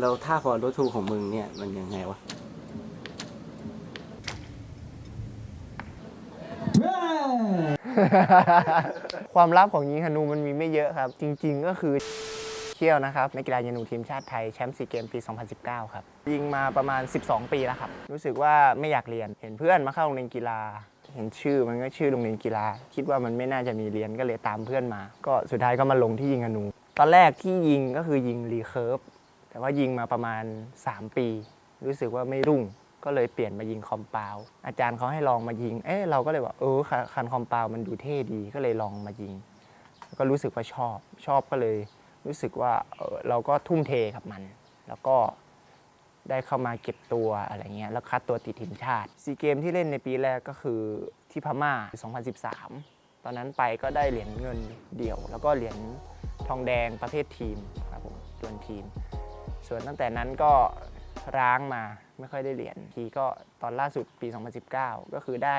แล้วท่าฟอร์โรทูของมึงเนี่ย มันยังไงวะความลับของยิงธนูมันมีไม่เยอะครับ จริง ๆ ก็คือเชี่ยวนะครับนักกีฬายิงธนูทีมชาติไทยแชมป์ซีเกมปี 2019 ครับ ยิงมาประมาณ 12 ปีแล้วครับ รู้สึกว่าไม่อยากเรียนเห็นเพื่อนมาเข้าโรงเรียนกีฬา เห็นชื่อมันก็ชื่อโรงเรียนกีฬา คิดว่ามันไม่น่าจะมีเรียนก็เลยตามเพื่อนมา ก็สุดท้ายก็มาลงที่ยิงธนู ตอนแรกที่ยิงก็คือยิงรีเคิร์ฟ แต่ว่ายิงมาประมาณ 3 ปี รู้สึกว่าไม่รุ่งก็เลยเปลี่ยนมายิงคอมเปาวอาจารย์เขาให้ลองมายิง เอ๊ะเราก็เลยว่าเออคันคอมเปาวมันดูเท่ดีก็เลยลองมายิง ก็รู้สึกว่าชอบชอบก็เลย รู้สึกว่าเออเราก็ทุ่มเทกับมัน แล้วก็ได้เข้ามาเก็บตัวอะไรเงี้ยแล้วคัดตัวติดทีมชาติซีเกมที่เล่นในปีแรกก็คือที่พม่า 2013 ตอนนั้นไปก็ได้เหรียญเงินเดี่ยว แล้วก็เหรียญทองแดงประเภททีมครับผมตัวทีม ส่วนตั้งแต่นั้นก็ร้างมาไม่ค่อยได้เหรียญทีก็ตอนล่าสุดปี 2019 ก็คือได้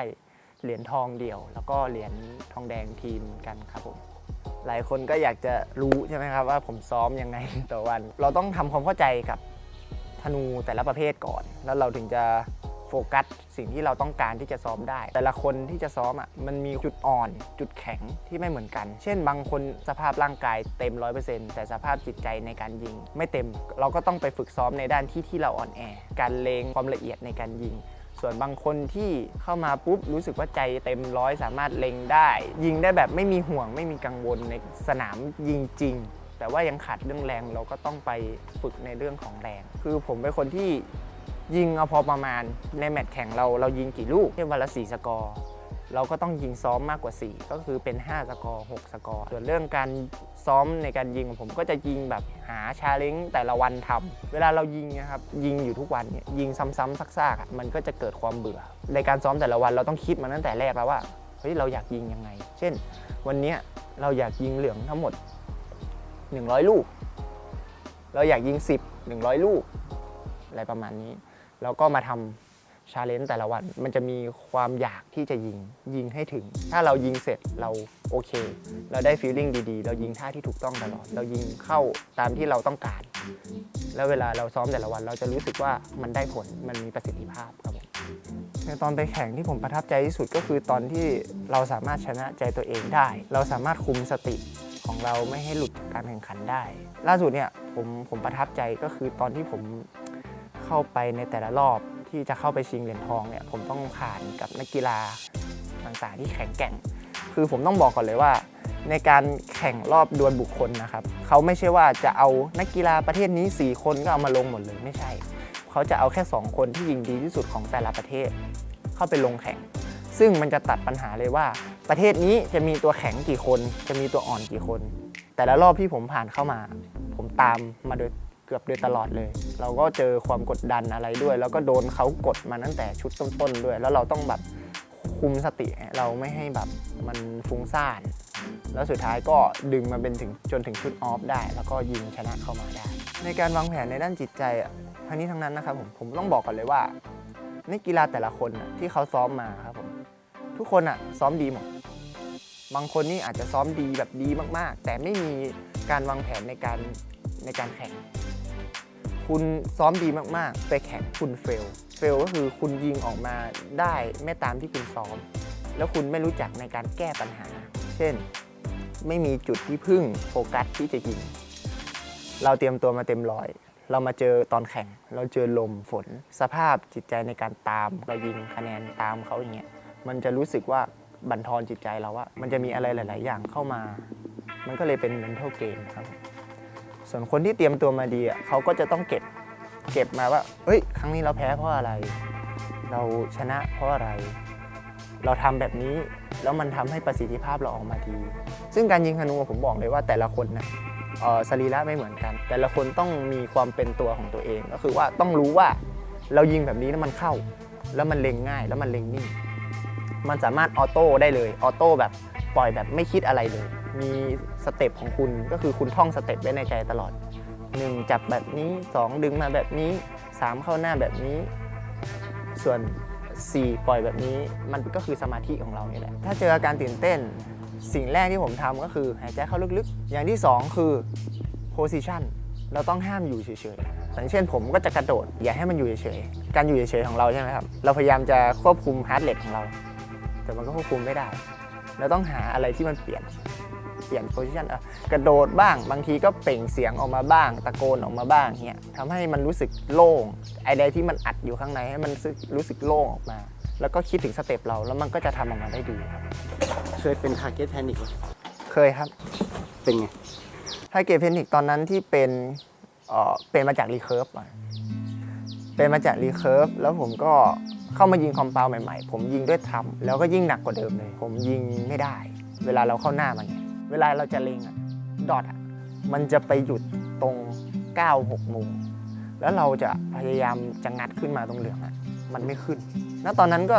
เหรียญทองเดี่ยว แล้วก็เหรียญทองแดงทีมกันครับผมหลายคนก็อยากจะรู้ใช่ไหมครับว่าผมซ้อมยังไงต่อวัน เราต้องทำความเข้าใจกับธนูแต่ละประเภทก่อน แล้วเราถึงจะ โฟกัสสิ่งที่เราต้องการที่จะซ้อมได้ แต่ละคนที่จะซ้อมอะมันมีจุดอ่อน จุดแข็งที่ไม่เหมือนกัน เช่น บางคนสภาพร่างกายเต็ม 100%แต่สภาพจิตใจในการยิง ไม่เต็มเราก็ต้องไปฝึกซ้อมในด้านที่ที่เราอ่อนแอ การเลงความละเอียดในการยิงส่วนบางคนที่เข้ามาปุ๊บรู้สึกว่าใจเต็มร้อยสามารถเล็งได้ ยิงได้แบบไม่มีห่วงไม่มีกังวลในสนามยิงจริง แต่ว่ายังขาดเรื่องแรงเราก็ต้องไปฝึกในเรื่องของแรง คือผมเป็นคนที่ ยิงเอาพอประมาณในแมตช์แข่งเราเรายิงกี่ลูกเช่วันละ4สกอร์เราก็ต้องยิงซ้อมมากกว่า 4 ก็คือเป็น 5 สกอร์ 6 สกอร์ ส่วนเรื่องการซ้อมในการยิงของผมก็จะยิงแบบหาชาเลนจ์แต่ละวันทำเวลาเรายิงนะครับยิงอยู่ทุกวันเนี่ยยิงซ้ำๆซากๆมันก็จะเกิดความเบื่อ ในการซ้อมแต่ละวันเราต้องคิดมาตั้งแต่แรกแล้วว่าเฮ้ยเราอยากยิงยังไง เช่น วันนี้เราอยากยิงเหลืองทั้งหมด 100 ลูก เราอยากยิง 10 100 ลูก อะไรประมาณนี้ แล้วก็มาทำชาเลนจ์แต่ละวัน มันจะมีความอยากที่จะยิงยิงให้ถึง ถ้าเรายิงเสร็จเราโอเค เราได้ฟีลลิ่งดีๆ เรายิงท่าที่ถูกต้องตลอด เรายิงเข้าตามที่เราต้องการ แล้วเวลาเราซ้อมแต่ละวัน เราจะรู้สึกว่ามันได้ผลมันมีประสิทธิภาพครับผมในตอนไปแข่งที่ผมประทับใจที่สุดก็คือตอนที่เราสามารถชนะใจตัวเองได้ เราสามารถคุมสติของเราไม่ให้หลุดการแข่งขันได้ ล่าสุดเนี่ยผมผมประทับใจก็คือตอนที่ผม เข้าไปในแต่ละรอบที่จะเข้าไปชิงเหรียญทองเนี่ยผมต้องผ่านกับนักกีฬาต่างๆที่แข็งแกร่ง คือผมต้องบอกก่อนเลยว่า ในการแข่งรอบดวลบุคคลนะครับเขาไม่ใช่ว่าจะเอานักกีฬาประเทศนี้ 4 คนก็เอามาลงหมดเลยไม่ใช่ เขาจะเอาแค่ 2 คนที่ยิงดีที่สุดของแต่ละประเทศ เข้าไปลงแข่ง ซึ่งมันจะตัดปัญหาเลยว่า ประเทศนี้จะมีตัวแข็งกี่คน จะมีตัวอ่อนกี่คน แต่ละรอบที่ผมผ่านเข้ามา ผมตามมาโดย เกือบโดยตลอดเลย เราก็เจอความกดดันอะไรด้วย แล้วก็โดนเขากดมาตั้งแต่ชุดต้นๆด้วย แล้วเราต้องแบบคุมสติเราไม่ให้แบบมันฟุ้งซ่าน แล้วสุดท้ายก็ดึงมาเป็นถึงจนถึงชุดออฟได้ แล้วก็ยิงชนะเข้ามาได้ ในการวางแผนในด้านจิตใจอะทั้งนี้ทั้งนั้นนะครับผมผมต้องบอกก่อนเลยว่านักกีฬาแต่ละคนที่เขาซ้อมมาครับผมทุกคนอะซ้อมดีหมดบางคนนี่อาจจะซ้อมดีแบบดีมากๆ แต่ไม่มีการวางแผนในการในการแข่ง คุณซ้อมดีมากๆ ไปแข่งคุณเฟล เฟลก็คือคุณยิงออกมาได้ไม่ตามที่คุณซ้อม แล้วคุณไม่รู้จักในการแก้ปัญหา เช่น ไม่มีจุดที่พึ่งโฟกัสที่จะยิง เราเตรียมตัวมาเต็มร้อย เรามาเจอตอนแข่ง เราเจอลมฝน สภาพจิตใจในการตามเรายิงคะแนนตามเขาอย่างเงี้ย มันจะรู้สึกว่าบั่นทอนจิตใจเราว่ามันจะมีอะไรหลาย ๆ อย่างเข้ามา มันก็เลยเป็น mental game ครับ ส่วนคนที่เตรียมตัวมาดีอะเขาก็จะต้องเก็บเก็บมาว่าเฮ้ย ครั้งนี้เราแพ้เพราะอะไร เราชนะเพราะอะไร เราทำแบบนี้แล้วมันทำให้ประสิทธิภาพเราออกมาดี ซึ่งการยิงธนูผมบอกเลยว่าแต่ละคนนะเอ่อสรีระไม่เหมือนกัน แต่ละคนต้องมีความเป็นตัวของตัวเอง ก็คือว่าต้องรู้ว่าเรายิงแบบนี้แล้วมันเข้า แล้วมันเล็งง่ายแล้วมันเล็งนิ่งมันสามารถออโต้ได้เลยออโต้แบบปล่อยแบบไม่คิดอะไรเลย มีสเต็ปของคุณก็คือคุณท่องสเต็ปไว้ในใจตลอด 1 จับแบบนี้ 2 ดึงมาแบบนี้ 3 เข้าหน้าแบบนี้ ส่วน 4 ปล่อยแบบนี้ มันก็คือสมาธิของเราเนี่ยแหละ ถ้าเจออาการตื่นเต้น สิ่งแรกที่ผมทำก็คือหายใจเข้าลึกๆ อย่างที่ 2 คือ position เราต้องห้ามอยู่เฉยๆอย่างเช่นผมก็จะกระโดด อย่าให้มันอยู่เฉยๆ การอยู่เฉยๆของเราใช่ไหมครับ เราพยายามจะควบคุมฮาร์ดเรทของเรา แต่มันก็ควบคุมไม่ได้ เราต้องหาอะไรที่มันเปลี่ยน เปลี่ยนโพซิชันกระโดดบ้าง บางทีก็เปล่งเสียงออกมาบ้าง ตะโกนออกมาบ้างเงี้ยทำให้มันรู้สึกโล่งไอ้ใดที่มันอัดอยู่ข้างในให้มันรู้สึกรู้สึกโล่งออกมา แล้วก็คิดถึงสเต็ปเราแล้วมันก็จะทำออกมาได้ดีครับเคยเป็น target panic ไหมเคยครับ เป็นไงถ้าเกตเพนิกตอนนั้นที่เป็นเอ่อเป็นมาจากรีเคิร์ฟอะเป็นมาจากรีเคิร์ฟแล้วผมก็เข้ามายิงคอมเปาใหม่ๆ ผมยิงด้วยทรัมป์แล้วก็ยิ่งหนักกว่าเดิมเลย ผมยิงไม่ได้ เวลาเราเข้าหน้ามันเนี่ย เวลาเราจะเล็งอะดอทอะมันจะไปหยุดตรง 9 6 มุม แล้วเราจะพยายามจะงัดขึ้นมาตรงเหลืองอะมันไม่ขึ้น แล้วตอนนั้นก็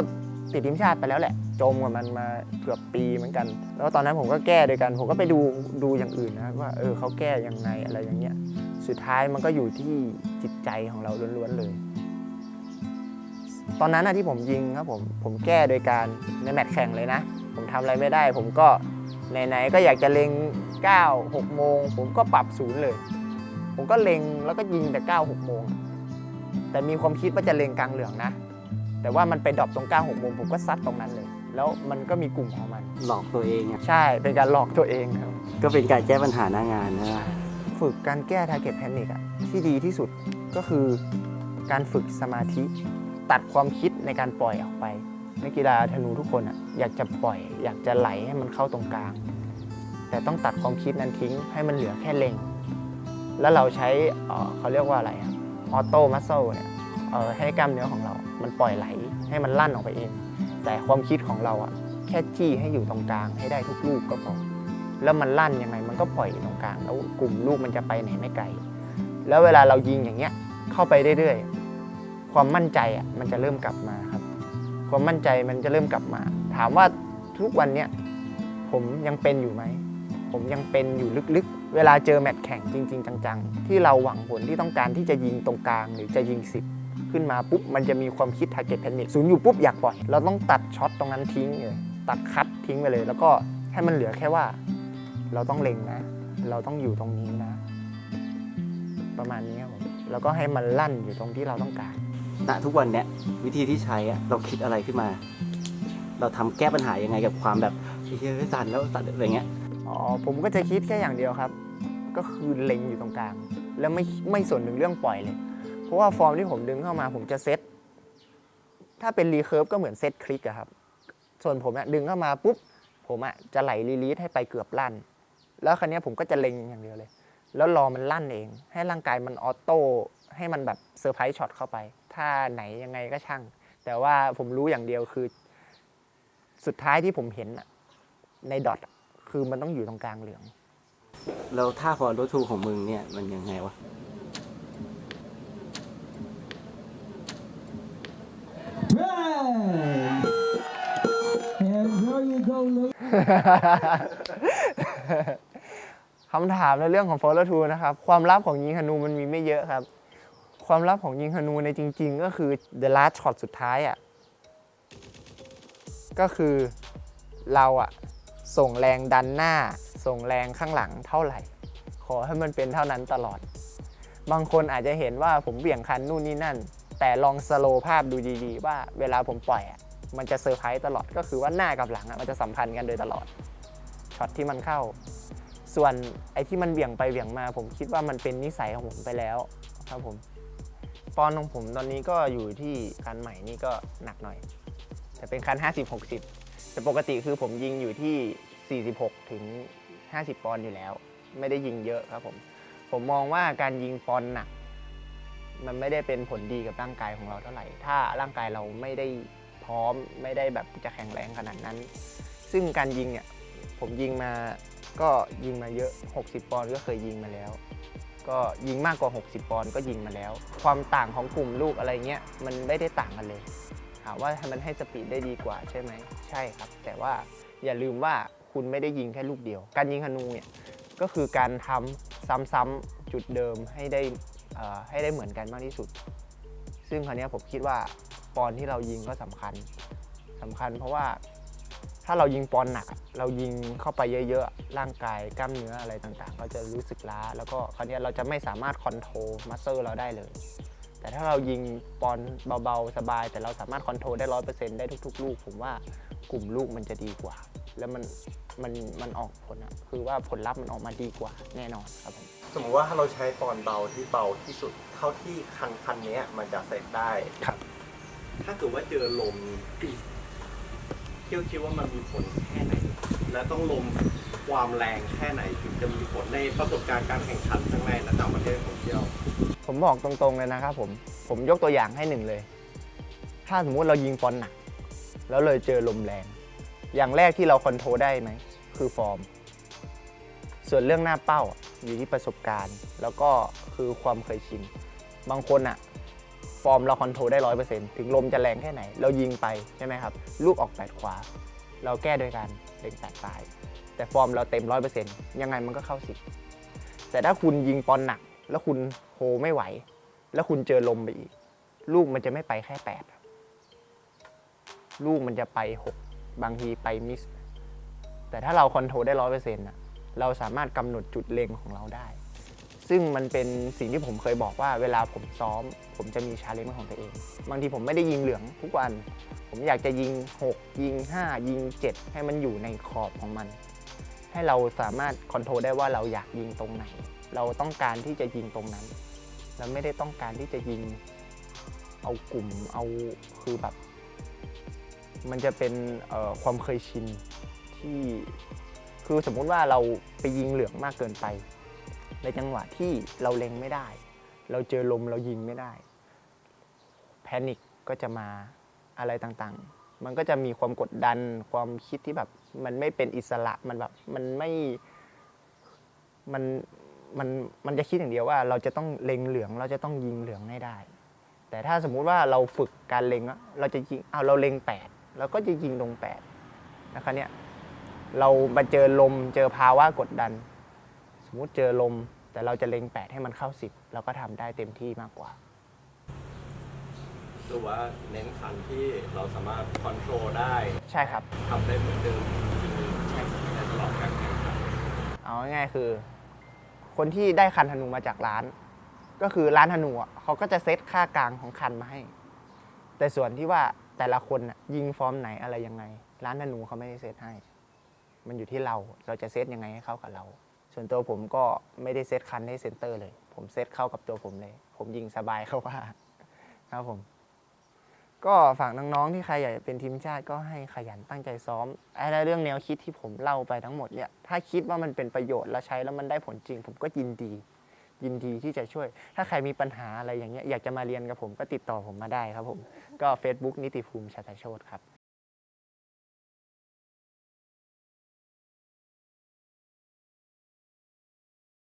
ติดทีมชาติไปแล้วแหละ จมกับมันมาเกือบปีเหมือนกัน แล้วตอนนั้นผมก็แก้โดยกัน ผมก็ไปดูดูอย่างอื่นนะว่าเออเขาแก้ยังไงอะไรอย่างเงี้ย สุดท้ายมันก็อยู่ที่จิตใจของเราล้วนๆเลย ตอนนั้นนะที่ผมยิงครับผมผมแก้โดยการในแมตช์แข่งเลยนะ ผมทำอะไรไม่ได้ ผมก็ ไหนๆก็อยากจะเล็ง 9 6 โมง ผมก็ปรับศูนย์เลย ผมก็เล็งแล้วก็ยิงแต่ 9 6 โมง แต่มีความคิดว่าจะเล็งกลางเหลืองนะ แต่ว่ามันไปดรอปตรง 9 6 โมง ผมก็ซัดตรงนั้นเลย แล้วมันก็มีกลุ่มของมัน หลอกตัวเองอะใช่เป็นการหลอกตัวเองครับ ก็เป็นการแก้ปัญหาหน้างานนะ ฝึกการแก้ target panic อะที่ดีที่สุดก็คือการฝึกสมาธิ ตัดความคิดในการปล่อยออกไป นักกีฬาธนูทุกคนอะอยากจะปล่อย อยากจะไหลให้มันเข้าตรงกลาง แต่ต้องตัดความคิดนั้นทิ้งให้มันเหลือแค่เล็ง แล้วเราใช้เเขาเรียกว่าอะไรออโต้มัสเซลเนี่ยให้กล้ามเนื้อของเรา มันปล่อยไหลให้มันลั่นออกไปเอง แต่ความคิดของเราอะแค่จี้ให้อยู่ตรงกลางให้ได้ทุกลูกก็พอแล้วมันลั่นยังไงมันก็ปล่อยอยู่ตรงกลาง แล้วกลุ่มลูกมันจะไปไหนไม่ไกล แล้วเวลาเรายิงอย่างเงี้ยเข้าไปเรื่อยๆ ความมั่นใจอะมันจะเริ่มกลับมา ความมั่นใจมันจะเริ่มกลับมา ถามว่าทุกวันเนี้ยผมยังเป็นอยู่ไหม ผมยังเป็นอยู่ลึกๆ เวลาเจอแมตช์แข่งจริง ๆ จัง ๆ ที่เราหวังผลที่ต้องการที่จะยิงตรงกลาง หรือจะยิงสิบขึ้นมาปุ๊บ มันจะมีความคิด target panic ศูนย์อยู่ปุ๊บอยากปล่อย เราต้องตัดช็อตตรงนั้นทิ้งเลยตัดคัดทิ้งไปเลย แล้วก็ให้มันเหลือแค่ว่า เราต้องเล็งนะ เราต้องอยู่ตรงนี้นะ ประมาณนี้ครับผมแล้วก็ให้มันลั่นอยู่ตรงที่เราต้องการ ณทุกวันเนี้ยวิธีที่ใช้อะเราคิดอะไรขึ้นมา เราทำแก้ปัญหายังไงกับความแบบเฮ้ยสั่นแล้วสั่นอะไรเงี้ยอ๋อผมก็จะคิดแค่อย่างเดียวครับ ก็คือเล็งอยู่ตรงกลาง แล้วไม่ไม่สนถึงเรื่องปล่อยเลย เพราะว่าฟอร์มที่ผมดึงเข้ามาผมจะเซตถ้าเป็นรีเคิร์ฟก็เหมือนเซตคลิกอะครับ ส่วนผมอะดึงเข้ามาปุ๊บผมอะจะไหลรีลีสให้ไปเกือบลั่น แล้วครั้นี้ยผมก็จะเล็งอย่างเดียวเลย แล้วรอมันลั่นเอง ให้ร่างกายมันออโต้ให้มันแบบเซอร์ไพรส์ช็อตเข้าไป ถ้าไหนยังไงก็ช่าง แต่ว่าผมรู้อย่างเดียวคือ สุดท้ายที่ผมเห็นอะในดอทอะคือมันต้องอยู่ตรงกลางเหลือง แล้วท่าฟอร์โรทูของมึงเนี่ยมันยังไงวะ Right. And there you go, ladies. คำถามในเรื่องของ follow through นะครับ ความลับของยิงธนูมันมีไม่เยอะครับ ความลับของยิงธนูในจริง ๆ ก็คือ the last shot สุดท้ายอะ ก็คือเราอะ ส่งแรงดันหน้า ส่งแรงข้างหลังเท่าไหร่ ขอให้มันเป็นเท่านั้นตลอด บางคนอาจจะเห็นว่าผมเบี่ยงคันนู่นนี่นั่น แต่ลองสโลว์ภาพดูดีๆ ว่าเวลาผมปล่อยอะมันจะเซอร์ไพรส์ตลอดก็คือว่าหน้ากับหลังอะมันจะสัมพันธ์กันโดยตลอดช็อตที่มันเข้า ส่วนไอ้ที่มันเบี่ยงไปเบี่ยงมา ผมคิดว่ามันเป็นนิสัยของผมไปแล้วครับผม ปอนด์ของผมตอนนี้ก็อยู่ที่คันใหม่นี่ก็หนักหน่อย แต่เป็นคัน 50 60 แต่ปกติคือผมยิงอยู่ที่ 46 ถึง 50 ปอนด์อยู่แล้ว ไม่ได้ยิงเยอะครับผม ผมมองว่าการยิงปอนด์หนัก มันไม่ได้เป็นผลดีกับร่างกายของเราเท่าไหร่ ถ้าร่างกายเราไม่ได้พร้อมไม่ได้แบบจะแข็งแรงขนาดนั้น ซึ่งการยิงเนี่ยผมยิงมาก็ยิงมาเยอะ 60 ปอนด์ก็เคยยิงมาแล้ว ก็ยิงมากกว่า 60 ปอนด์ก็ยิงมาแล้ว ความต่างของกลุ่มลูกอะไรเงี้ยมันไม่ได้ต่างกันเลยถามว่ามันให้สปีดได้ดีกว่าใช่ไหมใช่ครับ แต่ว่าอย่าลืมว่าคุณไม่ได้ยิงแค่ลูกเดียว การยิงธนูเนี่ยก็คือการทำซ้ำๆจุดเดิมให้ได้ให้ได้เหมือนกันมากที่สุด ซึ่งคราวนี้ผมคิดว่าปอนที่เรายิงก็สำคัญสำคัญเพราะว่า ถ้าเรายิงปอนหนักอะเรายิงเข้าไปเยอะๆ ร่างกายกล้ามเนื้ออะไรต่างๆ ก็จะรู้สึกล้า แล้วก็คราวเนี้ยเราจะไม่สามารถคอนโทรลมัสเซอร์เราได้เลย แต่ถ้าเรายิงปอนเบาๆ สบาย แต่เราสามารถคอนโทรลได้ร้อยเปอร์เซ็นต์ได้ทุกๆ ลูก ผมว่ากลุ่มลูกมันจะดีกว่า แล้วมันมันมันออกผลอะคือว่าผลลัพธ์มันออกมาดีกว่าแน่นอนครับผมสมมติว่าถ้าเราใช้ปอนเบาที่เบาที่สุดเท่าที่คันคันนี้ยมันจะเซตได้ ครับ ถ้าเกิดว่าเจอลม เที่ยวคิดว่ามันมีผลแค่ไหน และต้องลมความแรงแค่ไหนถึงจะมีผลในประสบการณ์การแข่งขันทั้งในและต่างประเทศของเที่ยว ผมบอกตรงๆเลยนะครับผม ผมยกตัวอย่างให้หนึ่งเลย ถ้าสมมุติเรายิงปอนหนัก แล้วเลยเจอลมแรง อย่างแรกที่เราคอนโทรลได้ไหม คือฟอร์ม ส่วนเรื่องหน้าเป้าอะอยู่ที่ประสบการณ์ แล้วก็คือความเคยชิน บางคนอะ ฟอร์มเราคอนโทรลได้ร้อยเปอร์เซ็นต์ถึงลมจะแรงแค่ไหน เรายิงไปใช่ไหมครับ ลูกออกแปดขวา เราแก้โดยการเล็งแปดซ้าย แต่ฟอร์มเราเต็มร้อยเปอร์เซ็นต์ยังไงมันก็เข้าสิบแต่ถ้าคุณยิงปอนหนัก แล้วคุณโฮไม่ไหว แล้วคุณเจอลมไปอีก ลูกมันจะไม่ไปแค่แปดลูกมันจะไปหกบางทีไปมิสแต่ถ้าเราคอนโทรลได้ร้อยเปอร์เซ็นต์ะเราสามารถกำหนดจุดเล็งของเราได้ ซึ่งมันเป็นสิ่งที่ผมเคยบอกว่าเวลาผมซ้อม ผมจะมีชาเลนจ์ของตัวเอง บางทีผมไม่ได้ยิงเหลืองทุกวัน ผมอยากจะยิง 6 ยิง 5 ยิง 7 ให้มันอยู่ในขอบของมัน ให้เราสามารถคอนโทรลได้ว่าเราอยากยิงตรงไหน เราต้องการที่จะยิงตรงนั้น เราไม่ได้ต้องการที่จะยิงเอากลุ่มเอาคือแบบ มันจะเป็นความเคยชินที่คือสมมุติว่าเราไปยิงเหลืองมากเกินไป ในจังหวะที่เราเล็งไม่ได้ เราเจอลมเรายิงไม่ได้ แพนิคก็จะมาอะไรต่างๆ มันก็จะมีความกดดันความคิดที่แบบ มันไม่เป็นอิสระมันแบบมันไม่มันมันมันจะคิดอย่างเดียวว่า เราจะต้องเล็งเหลืองเราจะต้องยิงเหลืองให้ได้ แต่ถ้าสมมุติว่าเราฝึกการเล็งอะเราจะยิงเอาเราเล็งแปดเราก็จะยิงตรงแปดนะคะเนี่ยเรามาเจอลมเจอภาวะกดดัน สมมุติเจอลม แต่เราจะเล็งแปดให้มันเข้าสิบเราก็ทำได้เต็มที่มากกว่า หรือว่าเน้นคันที่เราสามารถคอนโทรลได้ใช่ครับ ทำได้เหมือนเดิมจริงๆในตลอดการแข่งขันเอาง่ายๆคือ คนที่ได้คันธนูมาจากร้าน ก็คือร้านธนูอะเขาก็จะเซตค่ากลางของคันมาให้ แต่ส่วนที่ว่าแต่ละคนน่ะยิงฟอร์มไหนอะไรยังไง ร้านธนูเขาไม่ได้เซตให้ มันอยู่ที่เราเราจะเซตยังไงให้เข้ากับเรา ส่วนตัวผมก็ไม่ได้เซตคันให้เซนเตอร์เลย ผมเซตเข้ากับตัวผมเลย ผมยิงสบายเข้าว่าครับผม ก็ฝากน้องๆที่ใครอยากเป็นทีมชาติก็ให้ขยันตั้งใจซ้อมไอ้เรื่องแนวคิดที่ผมเล่าไปทั้งหมดเนี่ยถ้าคิดว่ามันเป็นประโยชน์และใช้แล้วมันได้ผลจริง ผมก็ยินดี ยินดีที่จะช่วย ถ้าใครมีปัญหาอะไรอย่างเงี้ยอยากจะมาเรียนกับผมก็ติดต่อผมมาได้ครับผม ก็ Facebook นิติภูมิชัตโชตครับ